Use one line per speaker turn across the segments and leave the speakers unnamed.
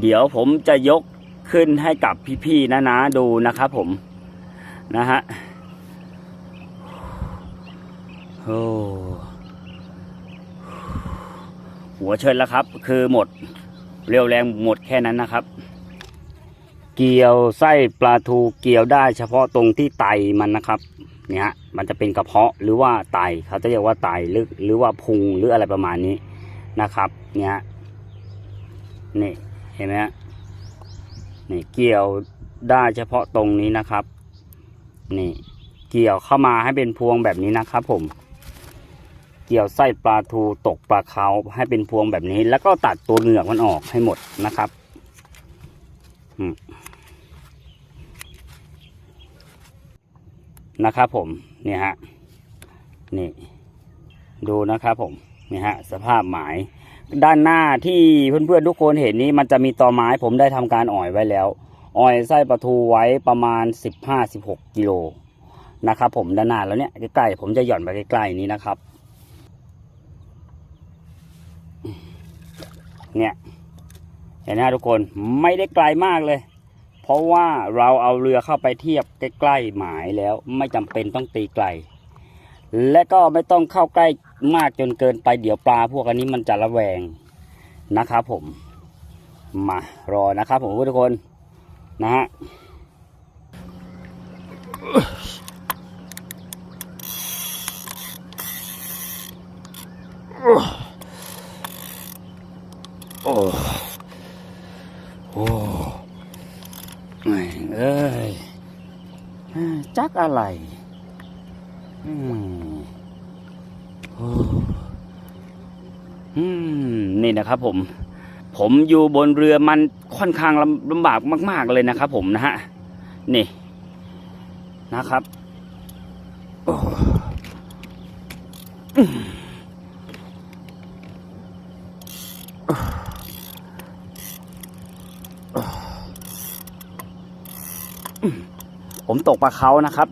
เดี๋ยวผมจะยกขึ้นให้กับพี่ๆนะนะดูนะครับผมนะฮะโอ้หัวเชิญแล้วครับ คือหมดเรียวแรงหมดแค่นั้นนะครับ เกี่ยวไส้ปลาทูเกี่ยวได้เฉพาะตรงที่ไตมันนะครับเนี่ยฮะมันจะเป็นกระเพาะหรือว่าไตเขาจะเรียกว่าไตหรือหรือว่าพุงหรืออะไรประมาณนี้นะครับ เนี่ยนี่ เห็นไหมฮะนี่เกี่ยวได้เฉพาะตรงนี้นะครับ นี่เกี่ยวเข้ามาให้เป็นพวงแบบนี้นะครับ ผม เกี่ยวไส้ปลาทูตกปลาเขาให้เป็นพวงแบบนี้ แล้วก็ตัดตัวเหงือกมันออกให้หมดนะครับนะครับผมเนี่ยฮะนี่ ดูนะครับผมนี่ฮะสภาพหมาย ด้านหน้าที่เพื่อนๆทุกคนเห็นนี้มันจะมีตอไม้ผมได้ทำการอ่อยไว้แล้ว อ่อยไส้ปลาทูไว้ประมาณ 15-16กิโลนะครับผมด้านหน้าแล้วเนี่ยใกล้ๆผมจะหย่อนไปใกล้ๆนี้นะครับ เนี่ยเห็นไหมทุกคนไม่ได้ไกลมากเลย เพราะว่าเราเอาเรือเข้าไปเทียบใกล้ๆหมายแล้วไม่จำเป็นต้องตีไกล และก็ไม่ต้องเข้าใกล้มากจนเกินไปเดี๋ยวปลาพวกอันนี้มันจะระแวงนะครับผม มารอนะครับผมทุกคนนะฮะโอ้โอ้ไม่เอ้ยจักอะไร อืม นี่นะครับผม ผมอยู่บนเรือมันค่อนข้างลำลำบากมาก ๆเลยนะครับผมนะฮะ นี่นะครับผมตกปลาเขานะครับ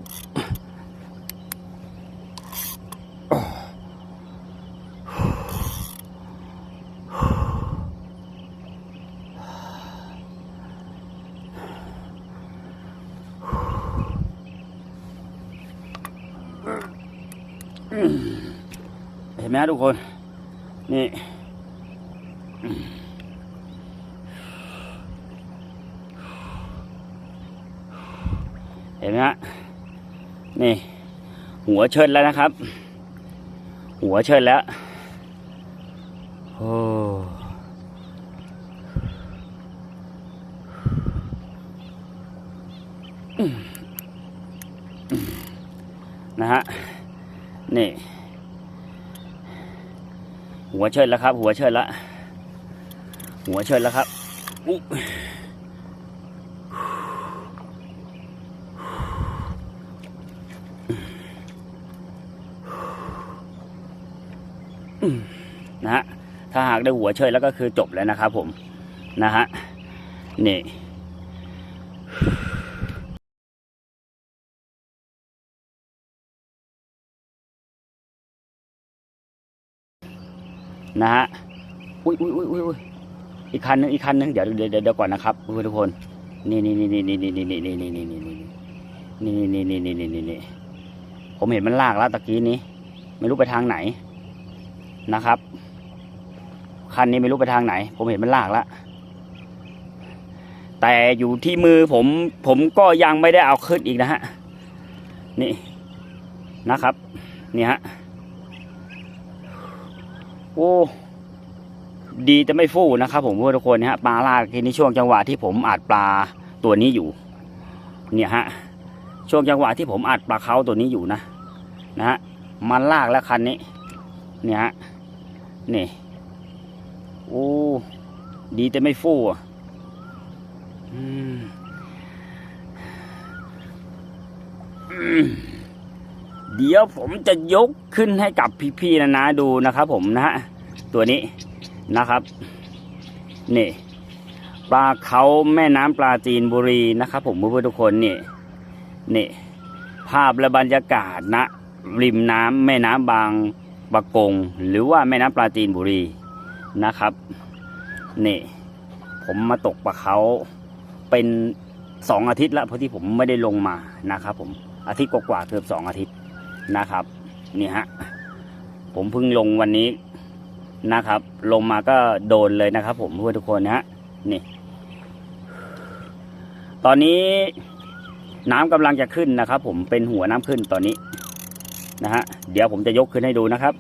เห็นไหมฮะทุกคน นี่เห็นไหมฮะนี่ หัวเชิดแล้วนะครับ หัวเชิดแล้วโอ้นะฮะ นี่ หัวเชิดแล้วครับ หัวเชิดล้วหัวเชิดแล้วครับอุ๊นะฮะถ้าหากได้หัวเชิดแล้วก็คือจบแล้วนะครับผมนะฮะนี่ นะฮะอุ้ยอุ้ยอุ้ยอุ้ยอุ้ยอีกคันนึงอีกคันนึงเดี๋ยวเดี๋ยวเดี๋ยวก่อนนะครับทุกคนนี่นี่นี่นี่นี่นี่นี่นี่นี่นี่นี่นี่นี่นี่นี่นี่นี่นี่นี่ผมเห็นมันลากแล้วตะกี้นี้ ไม่รู้ไปทางไหนนะครับ คันนี้ไม่รู้ไปทางไหน ผมเห็นมันลากแล้วแต่อยู่ที่มือผมผมก็ยังไม่ได้เอาขึ้นอีกนะฮะนี่นะครับ นี่ฮะ โอ้ดีแต่ไม่ฟู่นะครับ ผมทุกคนนะฮะปลาลากทีนี้ช่วงจังหวะที่ผมอัดปลาตัวนี้อยู่ เนี่ยฮะช่วงจังหวะที่ผมอัดปลาเขาตัวนี้อยู่นะนะฮะมันลากแล้วคันนี้ เนี่ยฮะนี่โอ้ดีแต่ไม่ฟู่อะอืม เดี๋ยวผมจะยกขึ้นให้กับพี่ๆนะนะดูนะครับ ผมนะฮะตัวนี้นะครับนี่ปลาเขาแม่น้ำปลาจีนบุรีนะครับ ผมเพื่อนๆทุกคนนี่นี่ภาพและบรรยากาศณริมน้ำแม่น้ำบางปะกง หรือว่าแม่น้ำปลาจีนบุรีนะครับนี่ผมมาตกปลาเขาเป็นสองอาทิตย์แล้วเพราะที่ผมไม่ได้ลงมานะครับผมอาทิตย์กว่าๆเกือบสองอาทิตย์ นะครับนี่ฮะผมเพิ่งลงวันนี้นะครับ ลงมาก็โดนเลยนะครับ ผมเพื่อนทุกคนนะฮะนี่ ตอนนี้น้ำกำลังจะขึ้นนะครับ ผมเป็นหัวน้ำขึ้นตอนนี้นะฮะเดี๋ยวผมจะยกขึ้นให้ดูนะครับ